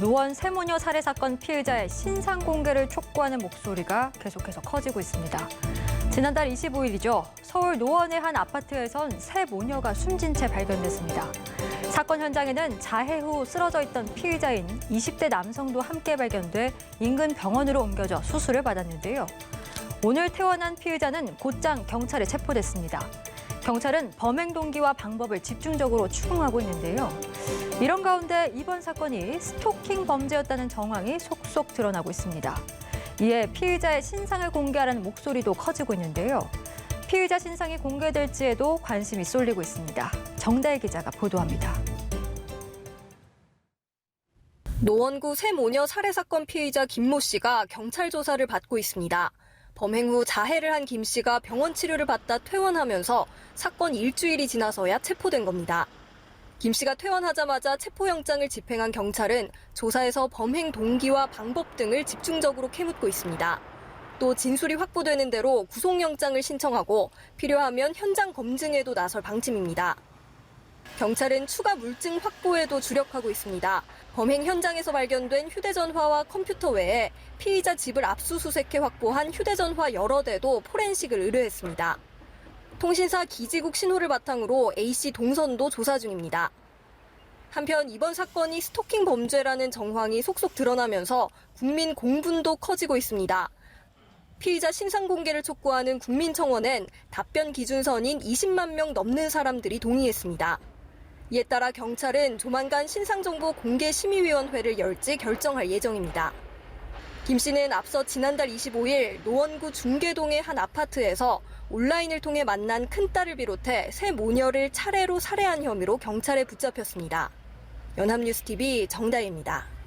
노원 세모녀 살해 사건 피의자의 신상 공개를 촉구하는 목소리가 계속해서 커지고 있습니다. 지난달 25일이죠. 서울 노원의 한 아파트에선 세 모녀가 숨진 채 발견됐습니다. 사건 현장에는 자해 후 쓰러져 있던 피의자인 20대 남성도 함께 발견돼 인근 병원으로 옮겨져 수술을 받았는데요. 오늘 퇴원한 피의자는 곧장 경찰에 체포됐습니다. 경찰은 범행 동기와 방법을 집중적으로 추궁하고 있는데요. 이런 가운데 이번 사건이 스토킹 범죄였다는 정황이 속속 드러나고 있습니다. 이에 피의자의 신상을 공개하라는 목소리도 커지고 있는데요. 피의자 신상이 공개될지에도 관심이 쏠리고 있습니다. 정다혜 기자가 보도합니다. 노원구 새 모녀 살해 사건 피의자 김모 씨가 경찰 조사를 받고 있습니다. 범행 후 자해를 한 김 씨가 병원 치료를 받다 퇴원하면서 사건 일주일이 지나서야 체포된 겁니다. 김 씨가 퇴원하자마자 체포영장을 집행한 경찰은 조사에서 범행 동기와 방법 등을 집중적으로 캐묻고 있습니다. 또 진술이 확보되는 대로 구속영장을 신청하고 필요하면 현장 검증에도 나설 방침입니다. 경찰은 추가 물증 확보에도 주력하고 있습니다. 범행 현장에서 발견된 휴대전화와 컴퓨터 외에 피의자 집을 압수수색해 확보한 휴대전화 여러 대도 포렌식을 의뢰했습니다. 통신사 기지국 신호를 바탕으로 A씨 동선도 조사 중입니다. 한편 이번 사건이 스토킹 범죄라는 정황이 속속 드러나면서 국민 공분도 커지고 있습니다. 피의자 신상 공개를 촉구하는 국민청원엔 답변 기준선인 20만 명 넘는 사람들이 동의했습니다. 이에 따라 경찰은 조만간 신상정보 공개 심의위원회를 열지 결정할 예정입니다. 김 씨는 앞서 지난달 25일 노원구 중계동의 한 아파트에서 온라인을 통해 만난 큰딸을 비롯해 세 모녀를 차례로 살해한 혐의로 경찰에 붙잡혔습니다. 연합뉴스TV 정다혜입니다.